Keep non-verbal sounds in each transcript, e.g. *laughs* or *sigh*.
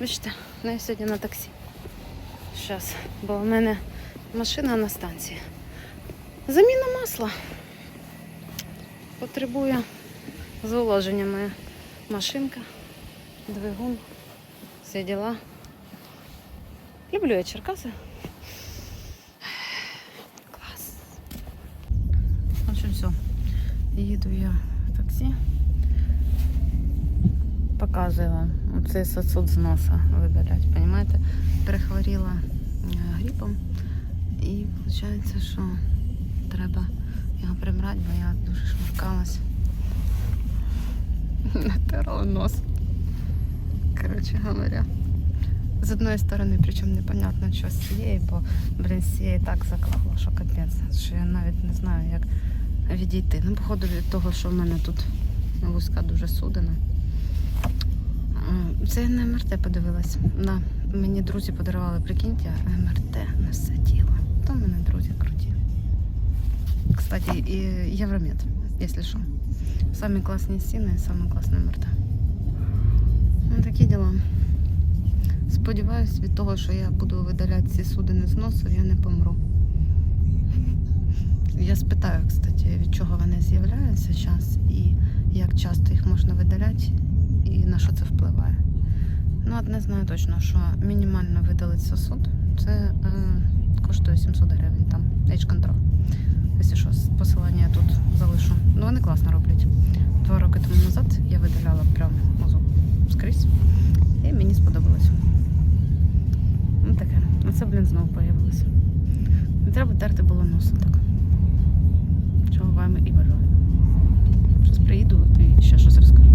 Бачите, ну я сьогодні на таксі. Зараз, бо в мене машина на станції. Заміна масла. Потребує зволоження моя машинка, двигун, всі діла. Люблю я Черкаси. Клас. В общем, все. Їду я в таксі. Показую вам. Оцей сосуд з носа видалять, понимаете? Перехворіла е, грипом. І виходить, що треба його прибрати, бо я дуже шмаркалась. *laughs* Натерла нос. Коротше говоря. З одної сторони, причому непонятно, що з цієї, бо, блін, з цієї так заклало, що капець, що я навіть не знаю, як відійти. Ну, походу від того, що в мене тут вузька дуже судина. Це на МРТ подивилась. Да. Мені друзі подарували, прикиньте, МРТ на все тіло. То в мене друзі круті. Кстати, і Євромед, якщо що. Самі класні стіни, саме класне МРТ. Ну, такі діла. Сподіваюсь, від того, що я буду видаляти ці судини з носу, я не помру. Я спитаю, кстати, від чого вони з'являються зараз і як часто їх можна видаляти і на що це впливає. Ну, одне знаю точно, що мінімально видалити сосуд це е, коштує 700 гривень там, H-Control. Якщо що, посилання я тут залишу. Ну, вони класно роблять. Два роки тому назад я видаляла прям мозок скрізь. І мені сподобалось. Ну таке. Оце, блін, знову появилося. Не треба терти було носа так. Чого вам і бажаю. Щось приїду ще щось розкажу.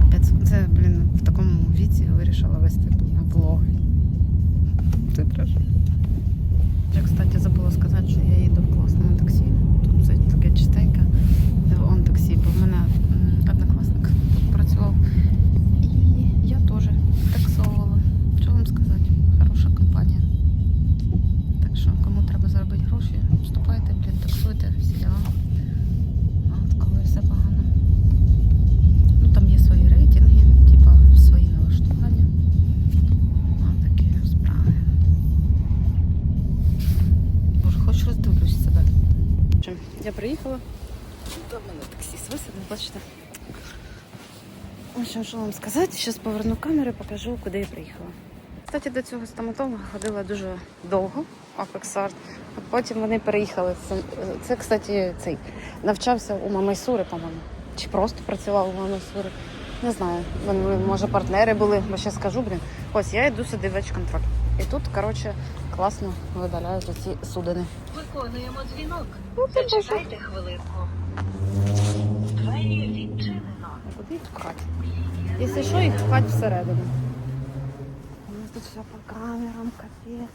Капець, це, блін, в такому віці вирішила вести влог. Це треш. Я, кстати, забула сказати, що я їду в класному таксі. Тут все таке чистеньке. Он таксі, бо в мене м, однокласник тут працював. І я теж таксовувала. Що вам сказати? Хороша компанія. Так що, кому треба заробити гроші, вступайте, блін, таксуйте, всі діла. А от коли все погано. Ну там є свої рейтинги, типа свої налаштування. А такі справи. Боже, хоч роздивлюсь себе. Чим? Я приїхала. До мене таксіст висадив, бачите. В общем, що вам сказати? Зараз поверну камеру і покажу, куди я приїхала. Кстати, до цього стоматолога ходила дуже довго, Апексарт. От потім вони переїхали. Це, це, кстати, цей навчався у мами Сури, по-моєму. Чи просто працював у мами Сури. Не знаю. Вони, може, партнери були, бо ще скажу, блін. Ось я йду сюди в контроль. І тут, коротше, класно видаляють оці судини. Виконуємо дзвінок. Ну? Зачекайте хвилинку. Двері відчинено. А Куди їх пхати? Якщо що, їх пхати всередину. У нас тут все по камерам, капець.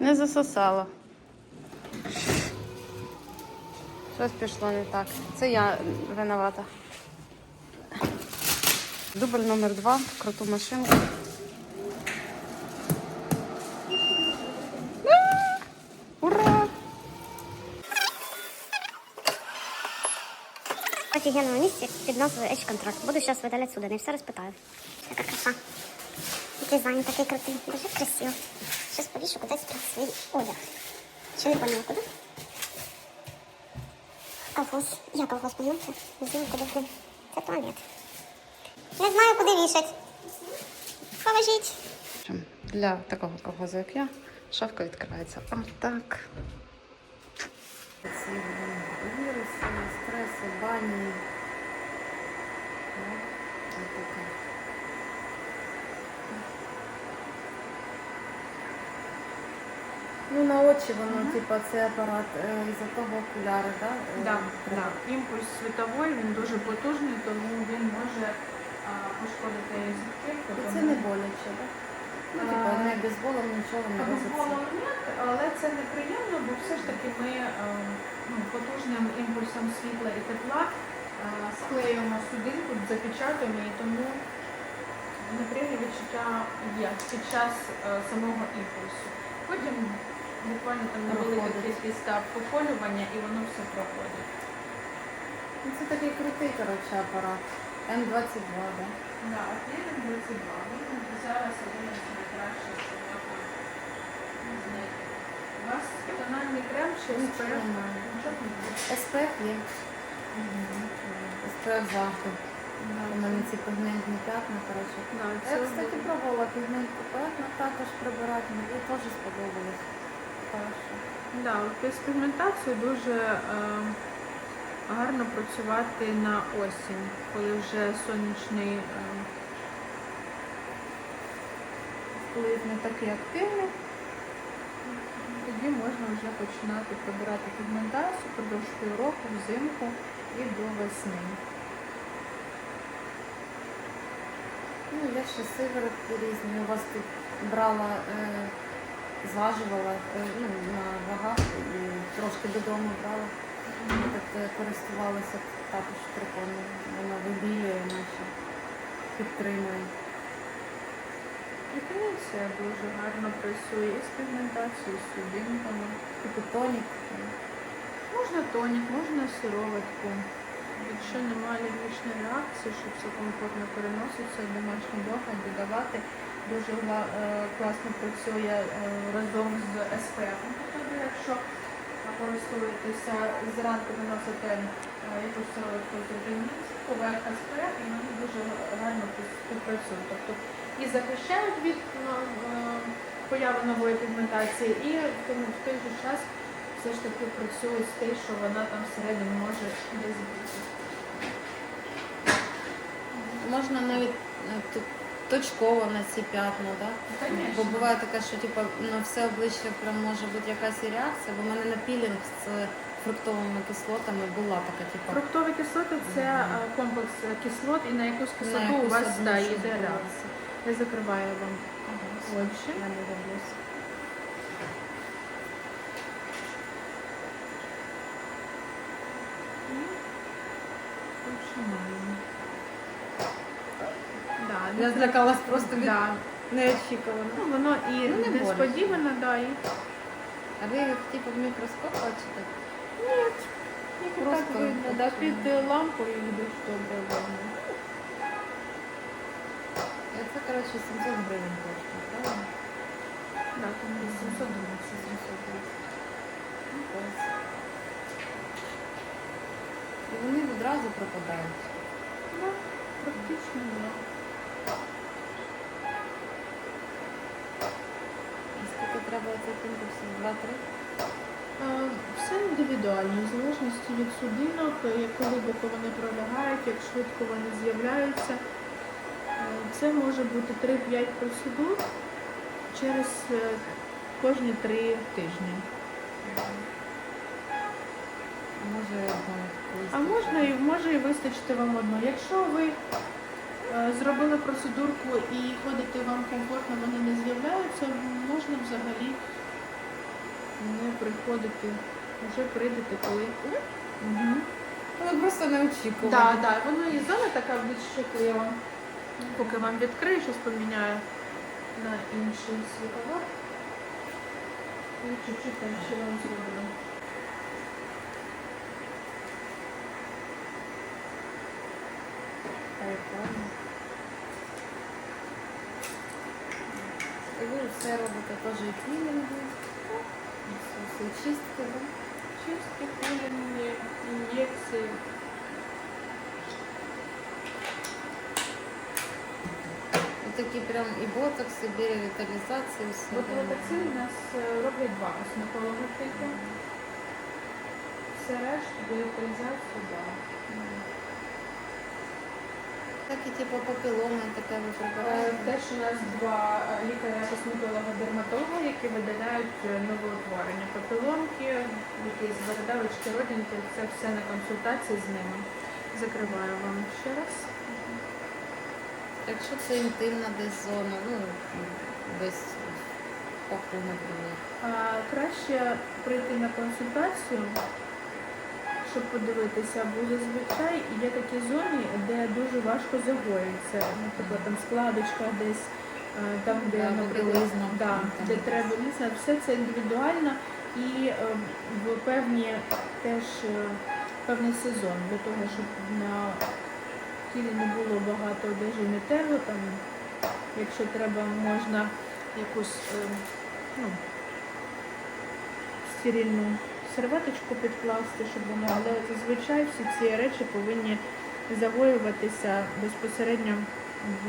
Не засосало. Щось пішло не так. Це я винувата. Дубль номер два, круту машинку. Офігенному місці під назвою Edge Contract. Буду зараз видаляти судини і все розпитаю. Яка краса. Дизайн такий крутий, дуже красиво. Щас повішу кудись під свій одяг. Ще не поняла, куди? Колхоз. Я колхоз, понимаете? Не знаю, куди блин. Це туалет. Не знаю, куди вішать. Положіть. Для такого колгозу, як я, шафка відкривається. А так. Віруси, бані. Ну, ось таке. Ну, на очі воно, типа, цей апарат е, із-за того окуляри, да? е, Да, да. Імпульс світовий, він дуже потужний, тому він може а, пошкодити зірки. Це не боляче, так? Ну, А, типа, не безболом нічого не розиться. ні, але це неприємно, бо все ж таки ми е, ну, потужним імпульсом світла і тепла е, склеюємо судинку, запечатуємо і тому неприємні відчуття є під час е, самого імпульсу. Потім буквально там невелика кількість так, поколювання і воно все проходить. Ну, Це такий крутий, коротше, апарат. М22, да? Да, Атлетик 22. Він зараз один із найкращих, що можна знайти. У вас тональний крем чи Нічого спрей? немає. Нічого не буде. СПФ є. СПФ завжди. У мене ці пігментні п'ятна, коротше. Да, Я, це кстати, буде. пробувала пігментні п'ятна також прибирати, мені теж сподобалось. Хорошо. Да, от з дуже е, гарно працювати на осінь, коли вже сонячний е, вплив не такий активний. Тоді можна вже починати прибирати пігментацію продовж півроку, взимку і до весни. Ну, я ще сиворотки різні. У вас тут брала, е, зважувала е, ну, на вагах і трошки додому брала. Ми так е, користувалися також прикольно. Воно вибілює наче, підтримує. Приколяція дуже гарно працює і з пігментацією, і з судинками. Типу тонік. Можна тонік, можна сироватку. Якщо немає алергічної реакції, щоб все комфортно переноситься в домашній догляд, додавати дуже е, класно працює е, разом з СПФ. Тобто, якщо користуєтеся зранку наносите е, якусь сироватку з одиниць, поверх СПФ, і вони дуже гарно співпрацюють. Тобто і захищають від ну, е, появи нової пігментації, і в той же час все ж таки працює з те, що вона там всередині може десь бути. Можна навіть е, тут точково на ці п'ятна, да? Бо буває таке, що типу, на все обличчя прям може бути якась і реакція, бо в мене на пілінг з фруктовими кислотами була така, типу, Фруктові кислоти це е, комплекс кислот, і на якусь кислоту у якусь вас одну да, йде реакція. Я закриваю вам Ага, очі. Я не дивлюсь. І починаємо. Да, Я злякалась просто від да. неочікувано. Ну, воно і Ну, не несподівано, да, і А ви їх типу в мікроскоп бачите? Їх і Просто так видно, да, під е, лампою дуже добре видно. І Це, коротше, 700 гривень коштує, правильно? Да, там десь 700 гривень. 700 гривень. Ну, клас. І вони відразу пропадають. Да, практично, да. І скільки треба цих імпульсів? Два-три? Все індивідуально, в залежності від судинок, е, як глибоко вони пролягають, як швидко вони з'являються. Е, Це може бути 3-5 процедур через е, кожні 3 тижні. А може. А можна і може і вистачити вам одно. Якщо ви зробили процедурку і ходите вам комфортно, вони не з'являються, можна взагалі не приходити. Вже прийдете коли. Угу. Але просто не очікували. Так, так, воно і зона така більш чутлива. Поки вам відкрию, щось поміняю на інший світловар. І чуть-чуть там ще вам зроблю. Прикольно. І ви все робите теж і пілінги, і все, все чистки, да? Чистки, пилінги, ін'єкції. І такі прям і ботокс, і біоревіталізація, і все. Ботулотоксин у нас е, роблять два косметолога тільки. Все решта, біотеризацію, да. Так і типу папіломи таке ви Е. Теж у нас два е, лікаря-косметолога-дерматолога, які видаляють е, новоутворення папілонки, якісь бородавочки, родинки. Це все на консультації з ними. Закриваю вам ще раз. Якщо це інтимна десь зона, ну десь паху, наприклад. Краще прийти на консультацію, щоб подивитися, бо зазвичай є такі зони, де дуже важко загоїться. Наприклад, там складочка десь, е, там, де, Да, наприклад, да, де треба не все це індивідуально і е, в певні теж е, певний сезон для того, щоб на тілі не було багато одежі метелу, там, якщо треба, можна якусь ну, стерильну серветочку підкласти, щоб воно, але зазвичай всі ці речі повинні загоюватися безпосередньо в,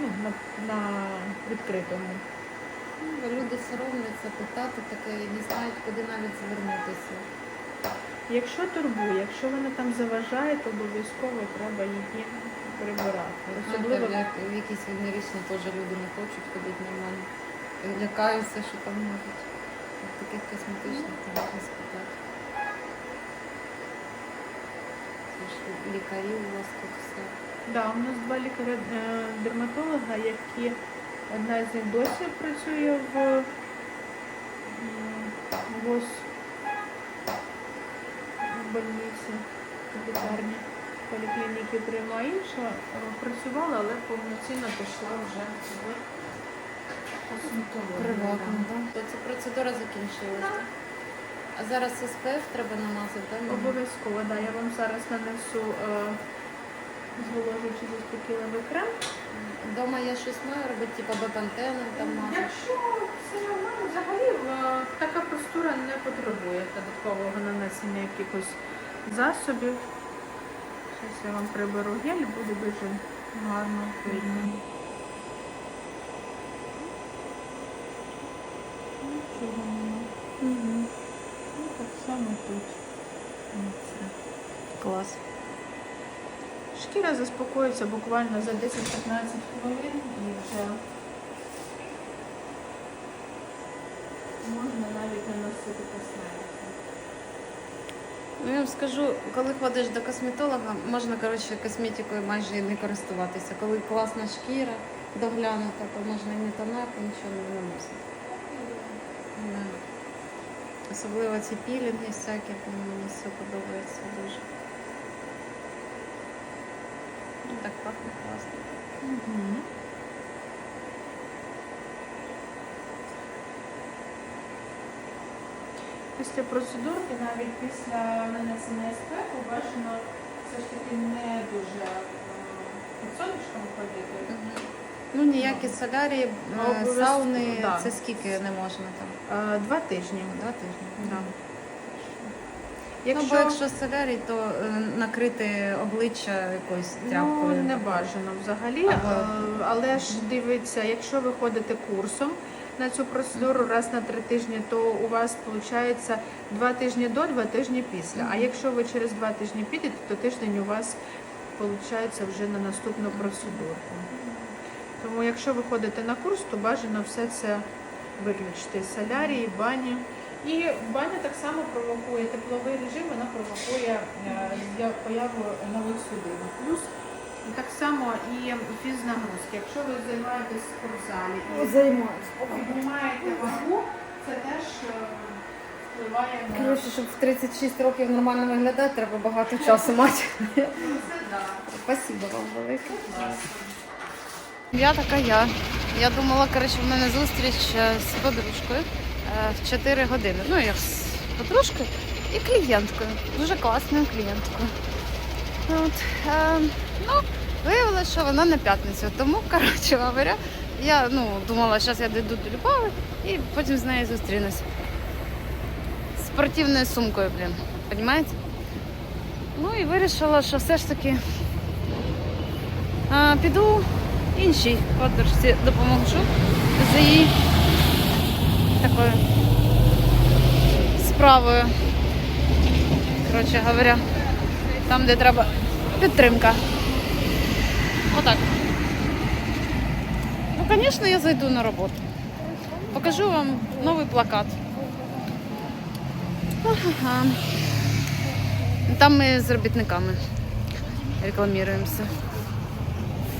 ну, на, на відкритому. Ну, Люди соромляться питати таке і не знають, куди навіть звернутися. Якщо турбує, якщо вона там заважає, то обов'язково треба її прибирати. Особливо Особливо в якісь вільнорічні теж люди не хочуть ходити нормально. Лякаються, що там можуть. Таких косметичних можна спитати. Лікарі у вас тут все. Да, у нас два лікаря-дерматолога, які одна з них досі працює в ВОЗ в больниці, в лікарні поліклініки прямо, інша е, працювала, але повноцінно пішла вже в. Приватно, так? То ця процедура закінчилася. А зараз СПФ треба намазати, так? Обов'язково, да. Я вам зараз нанесу е, зволожуючий заспокійливий крем. Дома я щось маю робити, типу бепантеном там мазати. Якщо все нормально, взагалі е, така простура не потребує додаткового нанесення якихось засобів. Зараз я вам приберу гель, буде дуже гарно видно. Нічого нема. Ну, так само тут. Оце. Клас. Шкіра заспокоїться буквально за 10-15 хвилин і вже можна навіть наносити косметику. Ну, я вам скажу, коли ходиш до косметолога, можна коротше косметикою майже і не користуватися. Коли класна шкіра доглянута, то можна і не тонати, нічого не наносити. Да. Особливо ці пілінги всякі, мені все подобається дуже. Ну, так пахне класно. Угу. Після процедурки, навіть після нанесення СПФ, бажано все ж таки не дуже е, під сонечком ходити. Ну, ніякі солярії, е, Обов'язково, сауни, да. це скільки не можна там? Е, Два тижні. Два тижні. Да. Якщо... Ну, бо якщо солярій, то е, накрити обличчя якоюсь тряпкою. Ну, не бажано взагалі, Або- е, але ж дивіться, якщо ви ходите курсом на цю процедуру раз на три тижні, то у вас виходить два тижні до, два тижні після. А якщо ви через два тижні підете, то тиждень у вас виходить вже на наступну процедурку. Тому якщо ви ходите на курс, то бажано все це виключити. Солярії, бані. І баня так само провокує тепловий режим, вона провокує е, появу нових судин. Плюс так само і фізнагрузки. Якщо ви займаєтесь в спортзалі і піднімаєте вагу, це теж е, впливає на Коротше, щоб в 36 років нормально виглядати, треба багато часу мати. Ну. Спасибо вам велике. Я така я. Я думала, коротше, в мене зустріч е, з подружкою в 4 години. Ну, як з подружкою і клієнткою. Дуже класною клієнткою. От, е, ну, виявилося, що вона на п'ятницю. Тому, коротше говоря, я ну, думала, зараз я дійду до Любави і потім з нею зустрінусь. З спортивною сумкою, блін. Понимаєте? Ну і вирішила, що все ж таки а, піду іншій подружці допоможу з її такою справою. Коротше говоря, там, де треба підтримка. Отак. Ну, звісно, я зайду на роботу. Покажу вам новий плакат. Ага. Там ми з робітниками рекламуємося.